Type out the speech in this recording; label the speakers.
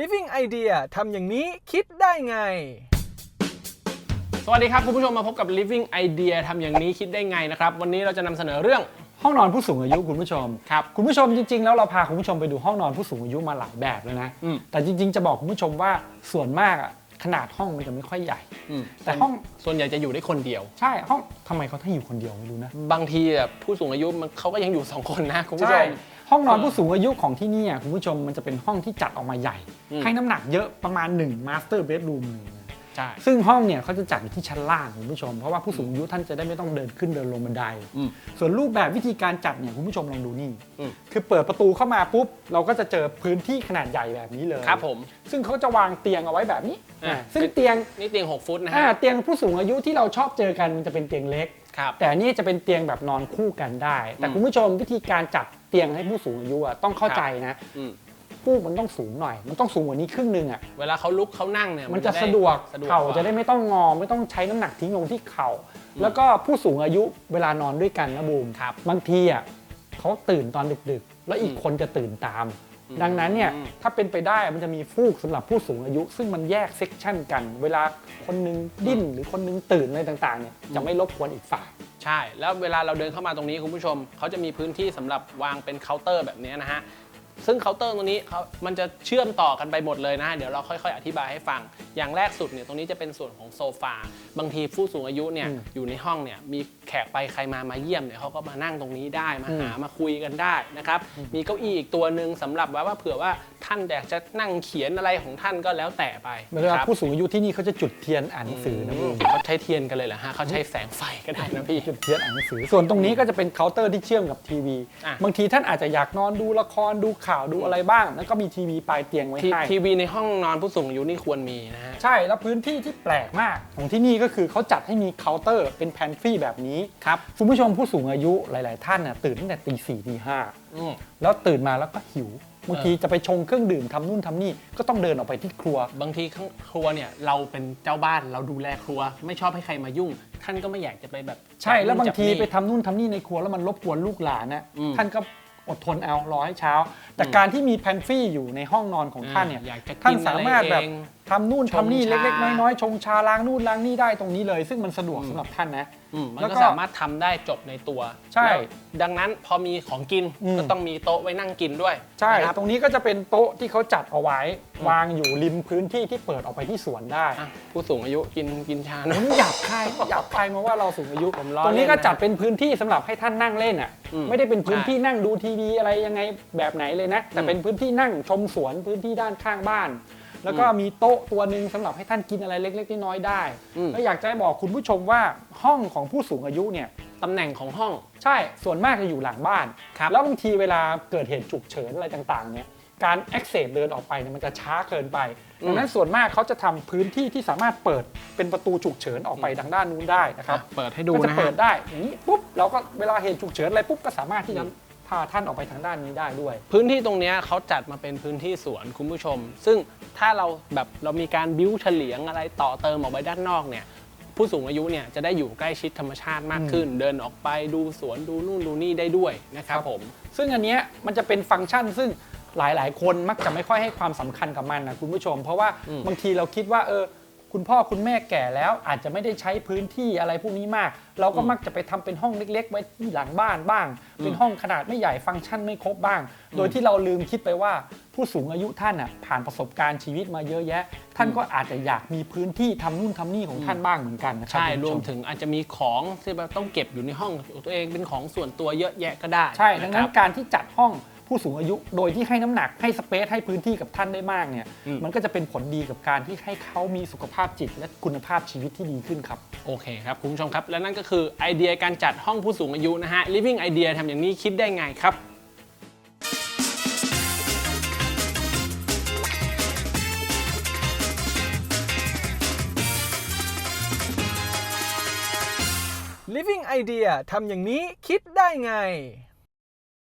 Speaker 1: Living Idea ทำอย่างนี้คิดได้ไง
Speaker 2: สวัสดีครับ คุณผู้ชมมาพบกับ Living Idea ทำอย่างนี้คิดได้ไงนะครับ วันนี้เราจะนำเสนอเรื่อง
Speaker 3: ห้องนอนผู้สูงอายุคุณผู้ชม
Speaker 2: ครับ
Speaker 3: คุณผู้ชมจริงๆ แล้วเราพาคุณผู้ชมไปดูห้องนอนผู้สูงอายุมาหลายแบบแล้วนะ
Speaker 2: อืม
Speaker 3: แต่จริงๆ จะบอกคุณผู้ชมว่าส่วนมากอะขนาดห้องมันจะไม่ค่อยใหญ่
Speaker 2: อืม
Speaker 3: แต่ห้อง
Speaker 2: ส่วนใหญ่จะอยู่ได้คนเดียว
Speaker 3: ใช่ห้องทำไมเขาถ้าอยู่คนเดียวไม่รู้นะ
Speaker 2: บางทีแบบผู้สูงอายุมันเขาก็ยังอยู่สองคนนะคุณผู้ช
Speaker 3: ใช่
Speaker 2: ม
Speaker 3: ห้องนอนผู้สูงอายุของที่นี่อะคุณผู้ชมมันจะเป็นห้องที่จัดออกมาใหญ่
Speaker 2: อืม
Speaker 3: ให้น้ำหนักเยอะประมาณ1 master bedroom หนึ่งนะ
Speaker 2: ใช่
Speaker 3: ซึ่งห้องเนี่ยเขาจะจัดอยู่ที่ชั้นล่างคุณผู้ชม เพราะว่าผู้สูงอายุท่านจะได้ไม่ต้องเดินขึ้นเดินลงบันได
Speaker 2: อืม
Speaker 3: ส่วนรูปแบบวิธีการจัดเนี่ยคุณผู้ชมลองดูนี่
Speaker 2: อืม
Speaker 3: คือเปิดประตูเข้ามาปุ๊บ เราก็จะเจอพื้นที่ขนาดใหญ่แบบนี้เลย
Speaker 2: ครับผม
Speaker 3: ซึ่งเขาจะวางเตียงเอาไว้แบบนี้
Speaker 2: อ่า
Speaker 3: อ่าซึ่งเตียง
Speaker 2: นี่เตียง 6 ฟุตนะ
Speaker 3: อ่า
Speaker 2: ฮะ
Speaker 3: เตียงผู้สูงอายุที่เราชอบเจอกันมันจะเป็นเตียงเล็ก
Speaker 2: ครับ
Speaker 3: แต่อันนี่จะเป็นเตียงแบบนอนคู่กันได้ แต่
Speaker 2: อืม
Speaker 3: คุณผู้ชมวิธีการจัด เตียงให้ผู้สูงอายุอะต้องเข้าใจนะ
Speaker 2: อืม
Speaker 3: ฟูกมันต้องสูงหน่อย มันต้องสูงกว่านี้ครึ่งหนึ่งอะ
Speaker 2: เวลาเขาลุกเขานั่งเนี่ย
Speaker 3: มันจะ
Speaker 2: ไสะ
Speaker 3: ดวก
Speaker 2: สะดวก
Speaker 3: เข่าก
Speaker 2: ว่
Speaker 3: จะได้ไม่ต้องงอ ไม่ต้องใช้น้ำหนักทิ้งลงที่เข่า แล้วก็ผู้สูงอายุเวลานอนด้วยกันนะบูม
Speaker 2: ครับ
Speaker 3: บางทีอะเขาตื่นตอนดึกๆ แล้วอีก
Speaker 2: อืม
Speaker 3: คนจะตื่นตาม
Speaker 2: อืม
Speaker 3: ดังนั้นเนี่ย
Speaker 2: อืม
Speaker 3: ถ้าเป็นไปได้มันจะมีฟูกสำหรับผู้สูงอายุ ซึ่งมันแยกเซกชันกัน เวลาคนหนึงดิ้นหรือคนหนึงตื่นอะไรต่างๆเนี่ยจะไม่รบกวนอีกฝ่าย
Speaker 2: ใช่ แล้วเวลาเราเดินเข้ามาตรงนี้คุณผู้ชมเขาจะมีพื้นที่สำหรับวางเป็นเคาน์เตอร์แบบนี้นะฮะซึ่งเคาน์เตอร์ตรงนี้เขามันจะเชื่อมต่อกันไปหมดเลยนะฮะเดี๋ยวเราค่อยๆ อธิบายให้ฟัง อย่างแรกสุดเนี่ยตรงนี้จะเป็นส่วนของโซฟา บางทีผู้สูงอายุเนี่ย
Speaker 3: อืม
Speaker 2: อยู่ในห้องเนี่ยมีแขกไปใครมามาเยี่ยมเนี่ยเขาก็มานั่งตรงนี้ได้ มา
Speaker 3: อืม
Speaker 2: หามาคุยกันได้นะครับ มีเก้าอี้อีกตัวหนึ่งสำหรับว่าว่าเผื่อว่า ท่านอยากจะนั่งเขียนอะไรของท่านก็แล้วแต่ไป
Speaker 3: เวลา
Speaker 2: ครับ
Speaker 3: ผู้สูงอายุที่นี่เขาจะจุดเทียนอ่านหนังสือนะบูม
Speaker 2: เขาใช้เทียนกันเลยเหรอฮะเขาใช้แสงไฟก็ได้นะพี่
Speaker 3: จุดเทียนอ่านหนังสือ ส่วนตรงนี้ก็จะเป็นเคาน์เตอร์ที่เชื่อมกับทีวี
Speaker 2: อะ
Speaker 3: บางทีท่านอาจจะอยากนอนดูละครดูข่าวดูอะไรบ้างแล้วก็มีทีวีปลายเตียงไว้
Speaker 2: ที
Speaker 3: ให้
Speaker 2: ทีวีในห้องนอนผู้สูงอายุนี่ควรมีนะฮะ
Speaker 3: ใช่แล้วพื้นที่ที่แปลกมากของที่นี่ก็คือเขาจัดให้มีเคาน์เตอร์เป็นแพนทรีแบบนี้
Speaker 2: ครับ
Speaker 3: คุณผู้ชมผู้สูงอายุหลาย ๆ ท่านน่ะตื่นตั้งแต่ตีสี่ตีห้า
Speaker 2: อืม
Speaker 3: แล้วตื่นมาแล้วก็หิว บางทีจะไปชงเครื่องดื่มทำนู่นทำนี่ก็ต้องเดินออกไปที่ครัว
Speaker 2: บางทีข้างครัวเนี่ยเราเป็นเจ้าบ้านเราดูแลครัว ไม่ชอบให้ใครมายุ่ง ท่านก็ไม่อยากจะไปแบบ
Speaker 3: ใช่แล้วบางที
Speaker 2: จันี่
Speaker 3: ไปทำนู่นทำนี่ในครัวแล้วมันรบกวนลูกหลานนะ
Speaker 2: อืม
Speaker 3: ท่านก็อดทนเอารอให้เช้า แต่
Speaker 2: อืม
Speaker 3: การที่มีแพนฟรีอยู่ในห้องนอนของท่านเนี่ย
Speaker 2: อ่อยากจะ
Speaker 3: ท่าน
Speaker 2: กิน
Speaker 3: สามารถแบบ
Speaker 2: อะไเอง
Speaker 3: ทำนู่น
Speaker 2: ชง
Speaker 3: ทำนี่
Speaker 2: ชา
Speaker 3: เล็กๆน้อยๆชงชาล้างนู่นล้างนี่ได้ตรงนี้เลย ซึ่งมันสะดวก
Speaker 2: อืม
Speaker 3: สำหรับท่านนะ
Speaker 2: อืมมัน
Speaker 3: แล้วก็
Speaker 2: ก็สามารถทำได้จบในตัว
Speaker 3: ใช่
Speaker 2: แล้วดังนั้นพอมีของกิน
Speaker 3: อืม
Speaker 2: ก็ต้องมีโต๊ะไว้นั่งกินด้วย
Speaker 3: ใช่
Speaker 2: นะครับ
Speaker 3: ตรงนี้ก็จะเป็นโต๊ะที่เขาจัดเอาไว้ วางอยู่ริมพื้นที่ที่เปิดออกไปที่สวนได้
Speaker 2: อะผู้สูงอายุกินกินชา
Speaker 3: ผ
Speaker 2: นะ
Speaker 3: มหยาบคายหยาบคายมาว่าเราสูงอายุ
Speaker 2: ผมล้อ
Speaker 3: ตรงนี้
Speaker 2: เล่น
Speaker 3: ก็
Speaker 2: นะ
Speaker 3: จัดเป็นพื้นที่สำหรับให้ท่านนั่งเล่นอะ
Speaker 2: อืม
Speaker 3: ไม่ได้เป็นพื้น
Speaker 2: ใช่
Speaker 3: ที่นั่งดูทีวีอะไรยังไงแบบไหนเลยนะ แต่
Speaker 2: อืม
Speaker 3: เป็นพื้นที่นั่งชมสวนพื้นที่ด้านข้างบ้าน แล้วก็
Speaker 2: อืม
Speaker 3: มีโต๊ะตัวหนึ่งสำหรับให้ท่านกินอะไรเล็กๆน้อยๆได้
Speaker 2: อืม
Speaker 3: แล้วอยากจะให้บอกคุณผู้ชมว่าห้องของผู้สูงอายุเนี่ย
Speaker 2: ตำแหน่งของห้อง
Speaker 3: ใช่ส่วนมากจะอยู่หลังบ้าน
Speaker 2: ครับ
Speaker 3: แล้วบางทีเวลาเกิดเหตุฉุกเฉินอะไรต่างๆ เนี่ย การ access เดินออกไปเนี่ยมันจะช้าเกินไป
Speaker 2: อืม
Speaker 3: ดังนั้นส่วนมากเขาจะทำพื้นที่ที่สามารถเปิดเป็นประตูฉุกเฉินออกไปทางด้านนู้นได้นะครับ
Speaker 2: อะเปิดให้ดู
Speaker 3: ก็จะ
Speaker 2: นะ
Speaker 3: เปิ
Speaker 2: ฮะ
Speaker 3: ดได้อย่างนี้ปุ๊บเราก็เวลาเหตุฉุกเฉินอะไรปุ๊บก็สามารถที่จะพาท่านออกไปทางด้านนี้ได้ด้วย
Speaker 2: พื้นที่ตรงเนี้ยเขาจัดมาเป็นพื้นที่สวนคุณผู้ชม ซึ่งถ้าเราแบบเรามีการบิ้วเฉลียงอะไรต่อเติมออกไปด้านนอกเนี่ยผู้สูงอายุเนี่ยจะได้อยู่ใกล้ชิดธรรมชาติมากขึ้น เดินออกไปดูสวนดูนู่นดูนี่ได้ด้วยนะครับผม
Speaker 3: ซึ่งอันเนี้ยมันจะเป็นฟังก์ชันซึ่งหลาย ๆ คนมักจะไม่ค่อยให้ความสำคัญกับมันนะคุณผู้ชม เพราะว่า
Speaker 2: อืม
Speaker 3: บางทีเราคิดว่าเออ คุณพ่อคุณแม่แก่แล้วอาจจะไม่ได้ใช้พื้นที่อะไรพวกนี้มาก เราก็มักจะไปทำเป็นห้องเล็ก ๆ ไว้ที่หลังบ้านบ้าง เป็นห้องขนาดไม่ใหญ่ฟังก์ชันไม่ครบบ้าง โดยที่เราลืมคิดไปว่าผู้สูงอายุท่านอะผ่านประสบการณ์ชีวิตมาเยอะแยะ ท่านก็อาจจะอยากมีพื้นที่ทำนู่นทำนี่ของท่านบ้างเหมือนกันนะครับ
Speaker 2: ใช่
Speaker 3: คุณ
Speaker 2: ร
Speaker 3: ผู้ช
Speaker 2: วมถึงอาจจะมีของที่แบบต้องเก็บอยู่ในห้องของตัวเองเป็นของส่วนตัวเยอะแยะก็ได้
Speaker 3: ใช่ดังนั้ะน
Speaker 2: ครับ
Speaker 3: การที่จัดห้อง ผู้สูงอายุ โดยที่ให้น้ำหนักให้สเปซให้พื้นที่กับท่านได้มากเนี่ย
Speaker 2: อืม
Speaker 3: มันก็จะเป็นผลดีกับการที่ให้เขามีสุขภาพจิต และคุณภาพชีวิตที่ดีขึ้นครับ
Speaker 2: โอเคครับคุณผู้ชมครับ และนั่นก็คือไอเดียการจัดห้องผู้สูงอายุนะฮะ living idea ทำอย่างนี้คิดได้ไงครับ
Speaker 1: Living Idea ทำอย่างนี้คิดได้ไง